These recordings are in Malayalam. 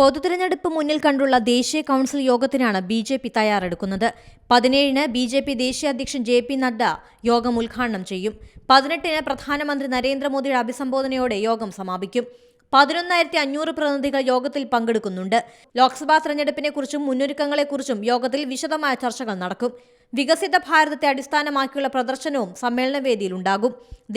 പൊതുതിരഞ്ഞെടുപ്പ് മുന്നിൽ കണ്ടുള്ള ദേശീയ കൗൺസിൽ യോഗത്തിനാണ് ബി ജെ പി തയ്യാറെടുക്കുന്നത്. പതിനേഴിന് ബി ജെ പി ദേശീയ അധ്യക്ഷൻ ജെ പി നദ്ദ യോഗം ഉദ്ഘാടനം ചെയ്യും. പതിനെട്ടിന് പ്രധാനമന്ത്രി നരേന്ദ്രമോദിയുടെ അഭിസംബോധനയോടെ യോഗം സമാപിക്കും. പതിനൊന്നായിരത്തി അഞ്ഞൂറ് പ്രതിനിധികൾ യോഗത്തിൽ പങ്കെടുക്കുന്നുണ്ട്. ലോക്സഭാ തെരഞ്ഞെടുപ്പിനെക്കുറിച്ചും മുന്നൊരുക്കങ്ങളെക്കുറിച്ചും യോഗത്തിൽ വിശദമായ ചർച്ചകൾ നടക്കും. വികസിത ഭാരതത്തെ അടിസ്ഥാനമാക്കിയുള്ള പ്രദർശനവും സമ്മേളനവേദിയിലുണ്ടാകും.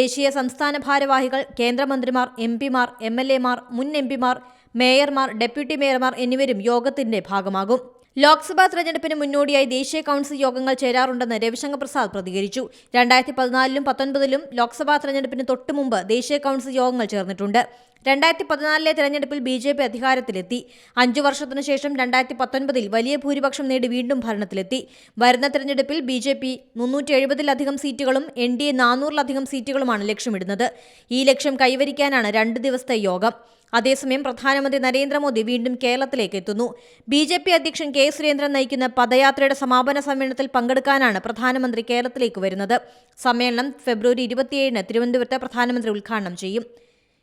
ദേശീയ സംസ്ഥാന ഭാരവാഹികൾ കേന്ദ്രമന്ത്രിമാർ എം പിമാർ എം എൽ എമാർ മുൻ എം പിമാർ മേയർമാർ ഡെപ്യൂട്ടി മേയർമാർ എന്നിവരും യോഗത്തിന്റെ ഭാഗമാകും. ലോക്സഭാ തെരഞ്ഞെടുപ്പിന് മുന്നോടിയായി ദേശീയ കൌൺസിൽ യോഗങ്ങൾ ചേരാറുണ്ടെന്ന് രവിശങ്കർ പ്രസാദ് പ്രതികരിച്ചു. രണ്ടായിരത്തി പതിനാലിലും പത്തൊൻപതിലും ലോക്സഭാ തെരഞ്ഞെടുപ്പിന് തൊട്ടുമുമ്പ് ദേശീയ കൌൺസിൽ യോഗങ്ങൾ ചേർന്നിട്ടുണ്ട്. രണ്ടായിരത്തി പതിനാലിലെ തെരഞ്ഞെടുപ്പിൽ ബി ജെ പി അധികാരത്തിലെത്തി. അഞ്ചു വർഷത്തിനു ശേഷം രണ്ടായിരത്തി പത്തൊൻപതിൽ വലിയ ഭൂരിപക്ഷം നേടി വീണ്ടും ഭരണത്തിലെത്തി. വരുന്ന തെരഞ്ഞെടുപ്പിൽ ബി ജെ പി മുന്നൂറ്റി എഴുപതിലധികം സീറ്റുകളും എൻ ഡി എ നാനൂറിലധികം സീറ്റുകളുമാണ് ലക്ഷ്യമിടുന്നത്. ഈ ലക്ഷ്യം കൈവരിക്കാനാണ് രണ്ട് ദിവസത്തെ യോഗം. അതേസമയം പ്രധാനമന്ത്രി നരേന്ദ്രമോദി വീണ്ടും കേരളത്തിലേക്ക് എത്തുന്നു. ബി ജെ പി അധ്യക്ഷൻ കെ സുരേന്ദ്രൻ നയിക്കുന്ന പദയാത്രയുടെ സമാപന സമ്മേളനത്തിൽ പങ്കെടുക്കാനാണ് പ്രധാനമന്ത്രി കേരളത്തിലേക്ക് വരുന്നത്. സമ്മേളനം ഫെബ്രുവരി ഇരുപത്തിയേഴിന് തിരുവനന്തപുരത്ത് പ്രധാനമന്ത്രി ഉദ്ഘാടനം ചെയ്യും.